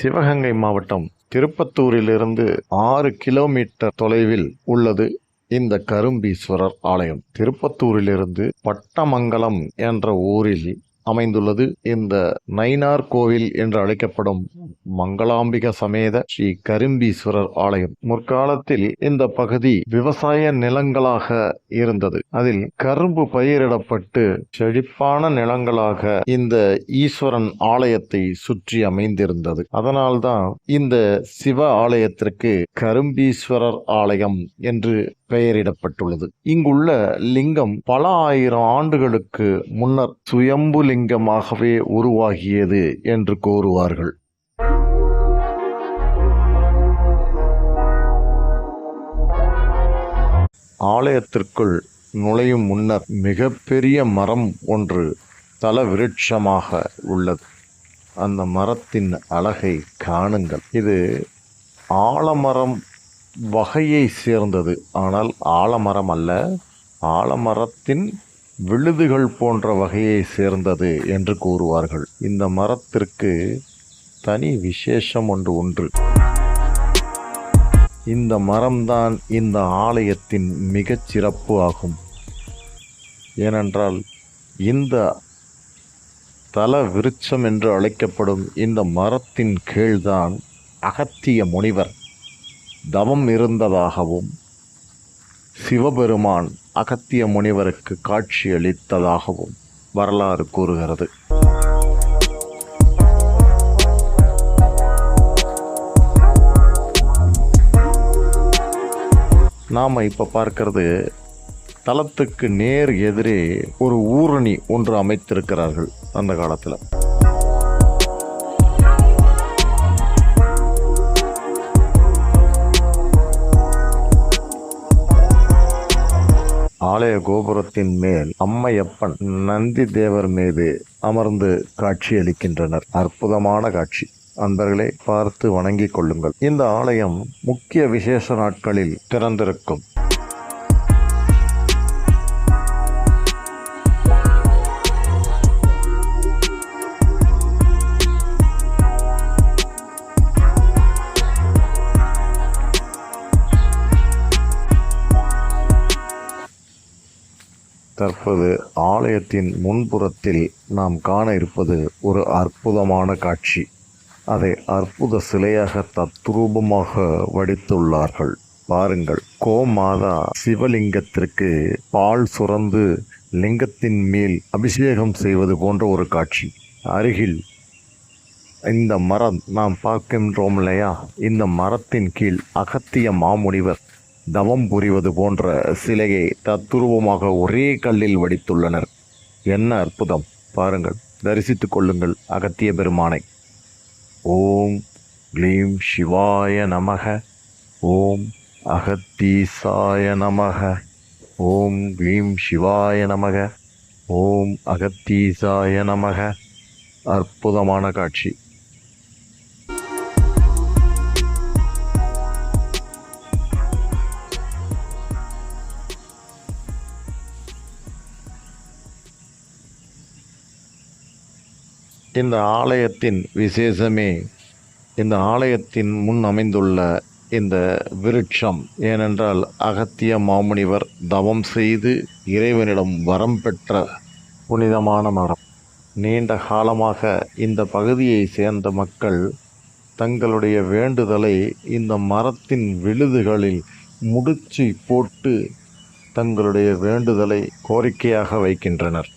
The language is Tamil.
சிவகங்கை மாவட்டம் திருப்பத்தூரிலிருந்து ஆறு கிலோமீட்டர் தொலைவில் உள்ளது இந்த கரும்பீஸ்வரர் ஆலயம். திருப்பத்தூரிலிருந்து பட்டமங்கலம் என்ற ஊரில் அமைந்துள்ளது. இந்த நைனார் கோவில் என்று அழைக்கப்படும் மங்களாம்பிக சமேத ஸ்ரீ கரும்பீஸ்வரர் ஆலயம் முற்காலத்தில் இந்த பகுதி விவசாய நிலங்களாக இருந்தது. அதில் கரும்பு பயிரிடப்பட்டு செழிப்பான நிலங்களாக இந்த ஈஸ்வரன் ஆலயத்தை சுற்றி அமைந்திருந்தது. அதனால்தான் இந்த சிவ ஆலயத்திற்கு கரும்பீஸ்வரர் ஆலயம் என்று பெயரிடப்பட்டுள்ளது. இங்குள்ள லிங்கம் பல ஆயிரம் ஆண்டுகளுக்கு முன்னர் சுயம்பு லிங்கமாகவே உருவாகியது என்று கூறுவார்கள். ஆலயத்திற்குள் நுழையும் முன்னர் மிகப்பெரிய மரம் ஒன்று தல விருட்சமாக உள்ளது. அந்த மரத்தின் அழகை காணுங்கள். இது ஆலமரம் வகையை சேர்ந்தது. ஆனால் ஆலமரம் அல்ல ஆலமரத்தின் விழுதுகள் போன்ற வகையை சேர்ந்தது என்று கூறுவார்கள். இந்த மரத்திற்கு தனி விசேஷம் ஒன்று உண்டு. இந்த மரம்தான் இந்த ஆலயத்தின் மிகச் சிறப்பு ஆகும். ஏனென்றால் இந்த தல விருட்சம் என்று அழைக்கப்படும் இந்த மரத்தின் கீழ்தான் அகத்திய முனிவர். தவம் இருந்ததாகவும் சிவபெருமான் அகத்திய முனிவருக்கு காட்சியளித்ததாகவும் வரலாறு கூறுகிறது. நாம் இப்போ பார்க்கிறது தலத்துக்கு நேர் எதிரே ஒரு ஊரணி ஒன்று அமைத்திருக்கிறார்கள் அந்த காலத்தில். ஆலய கோபுரத்தின் மேல் அம்மையப்பன் நந்தி தேவர் மீது அமர்ந்து காட்சியளிக்கின்றனர். அற்புதமான காட்சி. அன்பர்களே பார்த்து வணங்கிக் கொள்ளுங்கள். இந்த ஆலயம் முக்கிய விசேஷ நாட்களில் திறந்திருக்கும். தற்போது ஆலயத்தின் முன்புறத்தில் நாம் காண இருப்பது ஒரு அற்புதமான காட்சி. அதை அற்புத சிலையாக தத்ரூபமாக வடித்துள்ளார்கள். பாருங்கள் கோமாதா சிவலிங்கத்திற்கு பால் சுரந்து லிங்கத்தின் மேல் அபிஷேகம் செய்வது போன்ற ஒரு காட்சி. அருகில் இந்த மரம் நாம் பார்க்கின்றோம் இல்லையா? இந்த மரத்தின் கீழ் அகத்திய மாமுனிவர் தவம் புரிவது போன்ற சிலையை தத்துருவமாக ஒரே கல்லில் வடித்துள்ளனர். என்ன அற்புதம். பாருங்கள். தரிசித்துக் கொள்ளுங்கள் அகத்திய பெருமானை. ஓம் க்ளீம் சிவாய நமக. ஓம் அகத்தீசாய நமக. ஓம் க்ளீம் சிவாய நமக. ஓம் அகத்தீசாய நமக. அற்புதமான காட்சி. இந்த ஆலயத்தின் விசேஷமே இந்த ஆலயத்தின் முன் அமைந்துள்ள இந்த விருட்சம். ஏனென்றால் அகத்திய மாமுனிவர் தவம் செய்து இறைவனிடம் வரம் பெற்ற புனிதமான மரம். நீண்ட காலமாக இந்த பகுதியை சேர்ந்த மக்கள் தங்களுடைய வேண்டுதலை இந்த மரத்தின் விழுதுகளில் முடிச்சு போட்டு தங்களுடைய வேண்டுதலை கோரிக்கையாக வைக்கின்றனர்.